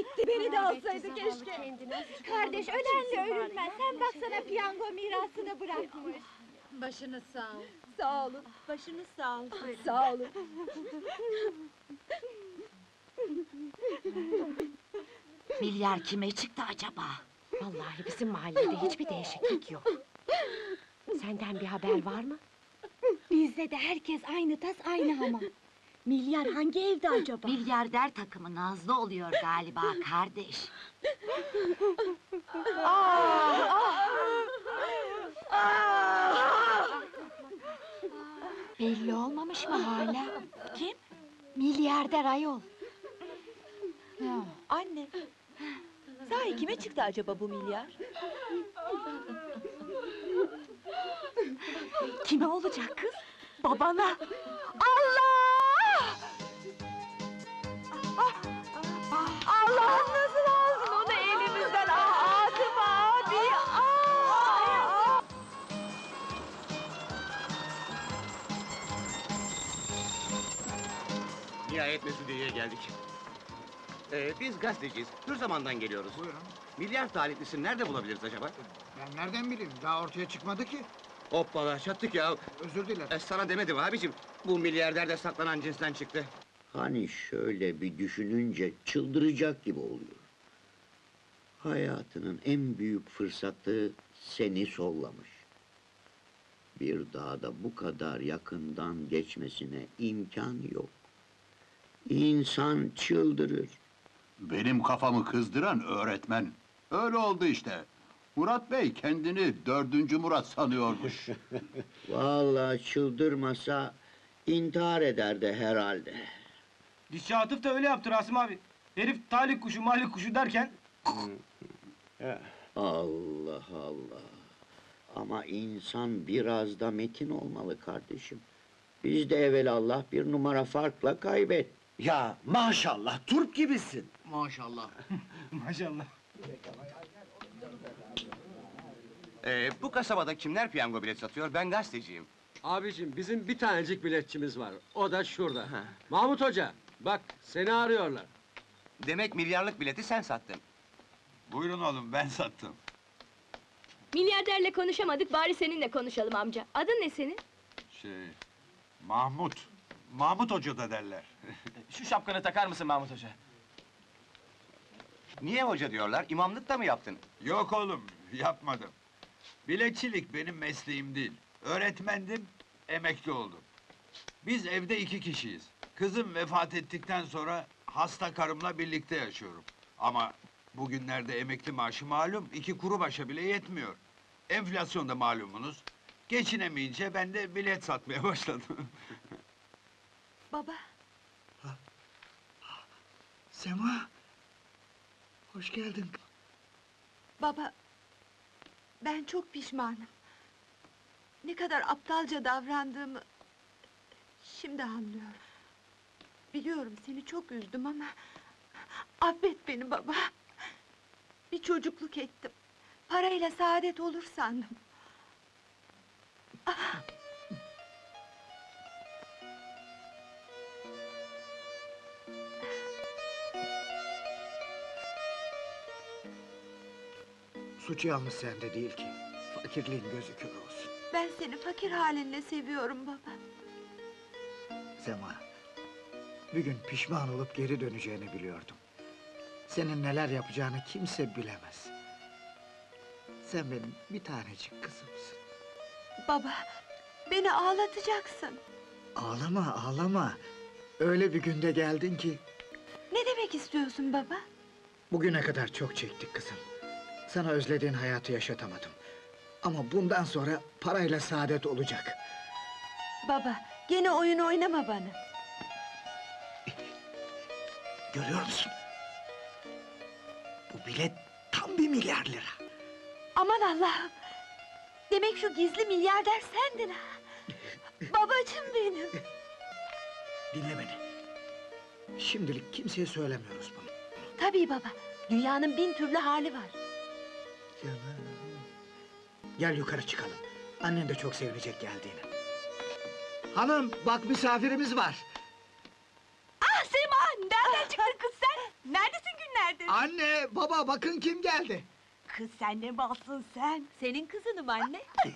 gitti. Beni de alsaydı keşke. Kardeş ölenle ölünmez. Sen baksana piyango mirasını bırakmış. Başınız sağ ol. Sağ olun. Başınız sağ olsun. Sağ olun. Milyar kime çıktı acaba? Vallahi bizim mahallede hiçbir değişiklik yok. Senden bir haber var mı? Bizde de herkes aynı tas aynı hamam. Milyar hangi evde acaba? Milyarder takımı nazlı oluyor galiba kardeş. Belli olmamış mı hala? Kim? Milyarder ayol. Anne. Sahi kime çıktı acaba bu milyar? Kime olacak kız? Babana. Nihayet Mesudiye'ye geldik. Ee, biz gazeteciyiz. Hür zamandan geliyoruz. Buyurun. Milyar taliplisini nerede bulabiliriz acaba? Ben nereden bileyim? Daha ortaya çıkmadı ki. Hoppala çattık ya. Özür dilerim. E, sana demedim abicim. Bu milyarder de saklanan cinsten çıktı. Hani şöyle bir düşününce çıldıracak gibi oluyor. Hayatının en büyük fırsatı seni sollamış. Bir daha da bu kadar yakından geçmesine imkan yok. İnsan çıldırır. Benim kafamı kızdıran öğretmen. Öyle oldu işte. Murat Bey kendini dördüncü Murat sanıyormuş. Vallahi çıldırmasa intihar ederdi herhalde. Dişçi Atıf da öyle yaptı Rasim abi. Herif talih kuşu malik kuşu derken Allah Allah. Ama insan biraz da metin olmalı kardeşim. Biz de evvelallah bir numara farkla kaybet. Ya maşallah turp gibisin. Maşallah. maşallah. Ee, bu kasabada kimler piyango bilet satıyor? Ben gazeteciyim. Abicim bizim bir tanecik biletçimiz var. O da şurada. Mahmut Hoca, bak seni arıyorlar. Demek milyarlık bileti sen sattın. Buyurun oğlum ben sattım. Milyarderle konuşamadık bari seninle konuşalım amca. Adın ne senin? Şey, Mahmut. Mahmut Hoca da derler. Şu şapkanı takar mısın Mahmut Hoca? Niye hoca diyorlar? İmamlık da mı yaptın? Yok oğlum, yapmadım. Biletçilik benim mesleğim değil. Öğretmendim, emekli oldum. Biz evde iki kişiyiz. Kızım vefat ettikten sonra hasta karımla birlikte yaşıyorum. Ama bugünlerde emekli maaşı malum, iki kuru başa bile yetmiyor. Enflasyon da malumunuz. Geçinemeyince ben de bilet satmaya başladım. Baba, Sema. Hoş geldin. baba. Ben çok pişmanım. Ne kadar aptalca davrandığımı şimdi anlıyorum. Biliyorum seni çok üzdüm ama affet beni baba. Bir çocukluk ettim. Parayla saadet olur sandım. Suç yalnız sende değil ki. Fakirliğin gözü kör olsun. Ben seni fakir halinle seviyorum baba. Sema. Bir gün pişman olup geri döneceğini biliyordum. Senin neler yapacağını kimse bilemez. Sen benim bir tanecik kızımsın. Baba, beni ağlatacaksın. Ağlama, ağlama. Öyle bir günde geldin ki... Ne demek istiyorsun baba? Bugüne kadar çok çektik kızım. Sana özlediğin hayatı yaşatamadım. Ama bundan sonra parayla saadet olacak. Baba, gene oyun oynama bana. Görüyor musun? Bu bilet tam bir milyar lira. Aman Allah'ım! Demek şu gizli milyarder sendin ha! Babacım benim! Dinle beni. Şimdilik kimseye söylemiyoruz bunu. Tabii baba, dünyanın bin türlü hali var. Canım. Gel yukarı çıkalım. Annen de çok sevinecek geldiğine. Hanım, bak misafirimiz var. Ah Sema, nereden çıktın kız sen? Neredesin günlerdir? Anne, baba bakın kim geldi. Kız sen ne balsın sen? Senin kızınım anne.